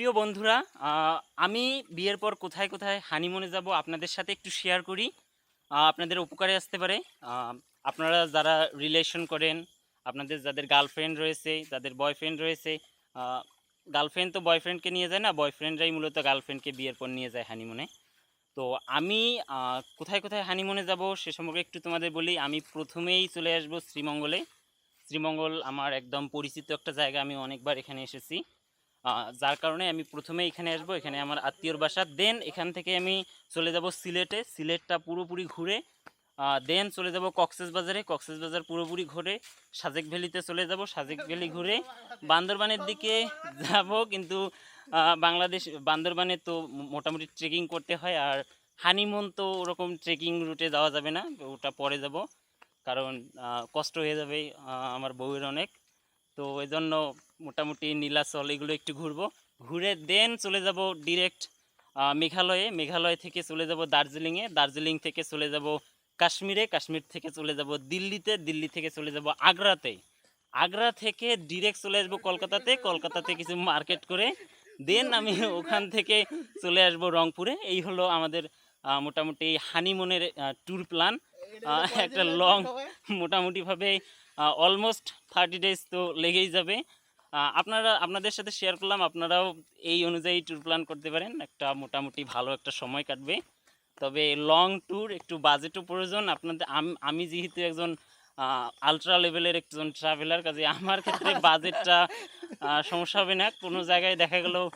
প্রিয় বন্ধুরা আমি বিয়ের পর কোথায় কোথায় হানিমুনে যাব আপনাদের সাথে একটু শেয়ার করি। আপনাদের উপকারে আসতে পারে। আপনারা যারা রিলেশন করেন, আপনাদের যাদের গার্লফ্রেন্ড রয়েছে, যাদের বয়ফ্রেন্ড রয়েছে গার্লফ্রেন্ড তো বয়ফ্রেন্ডকে নিয়ে যায় না বয়ফ্রেন্ডরাই মূলত গার্লফ্রেন্ডকে বিয়ের পর নিয়ে যায় হানিমুনে তো আমি কোথায় কোথায় হানিমুনে যাব সে সম্পর্কে একটু তোমাদের বলি। আমি প্রথমেই চলে আসব শ্রীমঙ্গলে। শ্রীমঙ্গল আমার একদম পরিচিত একটা জায়গা, আমি অনেকবার এখানে এসেছি। যার কারণে আমি প্রথমে এখানে আসব, এখানে আমার আত্মীয়র বাসা। দেন এখান থেকে আমি চলে যাব সিলেটে। সিলেটটা পুরোপুরি ঘুরে দেন চলে যাব কক্সেস বাজারে কক্সেস বাজার পুরোপুরি ঘুরে, সাজেক ভ্যালিতে চলে যাব। সাজেক ভ্যালি ঘুরে বান্দরবানের দিকে যাব। কিন্তু বাংলাদেশ, বান্দরবানে তো মোটামুটি ট্রেকিং করতে হয়। আর হানিমুন তো ওরকম ট্রেকিং রুটে যাওয়া যাবে না, ওটা পরে যাব। কারণ কষ্ট হয়ে যাবে আমার বউয়ের অনেক। তো এই জন্য মোটামুটি নীলাচল, এগুলো একটু ঘুরবো। ঘুরে দেন চলে যাব ডিরেক্ট মেঘালয়ে। মেঘালয় থেকে চলে যাব দার্জিলিংয়ে। দার্জিলিং থেকে চলে যাব কাশ্মীরে। কাশ্মীর থেকে চলে যাব দিল্লিতে। দিল্লি থেকে চলে যাব আগ্রাতে। আগ্রা থেকে ডিরেক্ট চলে আসব কলকাতাতে। কলকাতাতে কিছু মার্কেট করে দেন আমি ওখান থেকে চলে আসব রংপুরে। এই হলো আমাদের মোটামুটি হানিমুনের ট্যুর প্ল্যান একটা লং মোটামুটিভাবে অলমোস্ট থার্টি ডেজ তো লেগেই যাবে। আপনারা আপনাদের সাথে শেয়ার করলাম আপনারাও এই অনুযায়ী ট্যুর প্ল্যান করতে পারেন। একটা মোটামুটি ভালো একটা সময় কাটবে। তবে লং ট্যুর একটু বাজেটও প্রয়োজন। আপনাদের আম- যেহেতু একজন আলট্রা লেভেলের একজন ট্রাভেলার কাজে আমার ক্ষেত্রে বাজেটটা সমস্যা হবে না। কোনো জায়গায় দেখা গেল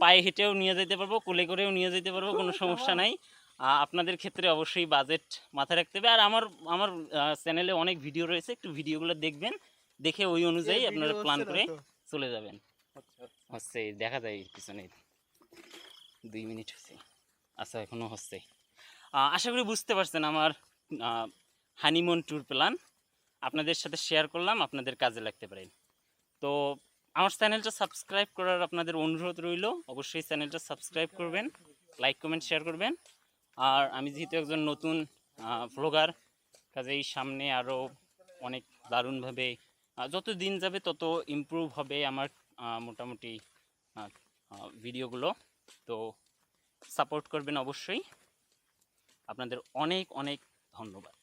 পায়ে হেঁটেও নিয়ে যেতে পারব কোলে করেও নিয়ে যেতে পারব কোনো সমস্যা নাই। আপনাদের ক্ষেত্রে অবশ্যই বাজেট মাথায় রাখতে হবে। আর আমার আমার চ্যানেলে অনেক ভিডিও রয়েছে একটু ভিডিওগুলো দেখবেন। দেখে ওই অনুযায়ী আপনারা প্ল্যান করে চলে যাবেন। হচ্ছে দেখা যায় পিছনে। দুই মিনিট হচ্ছে। আচ্ছা এখনও হচ্ছে। আশা করি বুঝতে পারছেন আমার হানিমুন ট্যুর প্ল্যান আপনাদের সাথে শেয়ার করলাম আপনাদের কাজে লাগতে পারেন তো আমার চ্যানেলটা সাবস্ক্রাইব করার আপনাদের অনুরোধ রইল। অবশ্যই চ্যানেলটা সাবস্ক্রাইব করবেন লাইক কমেন্ট শেয়ার করবেন। আর আমি যেহেতু একজন নতুন ভ্লগার কাজেই সামনে আরও অনেক দারুণভাবে যত দিন যাবে তত ইম্প্রুভ হবে আমার মোটামুটি ভিডিওগুলো তো সাপোর্ট করবেন অবশ্যই। আপনাদের অনেক অনেক ধন্যবাদ।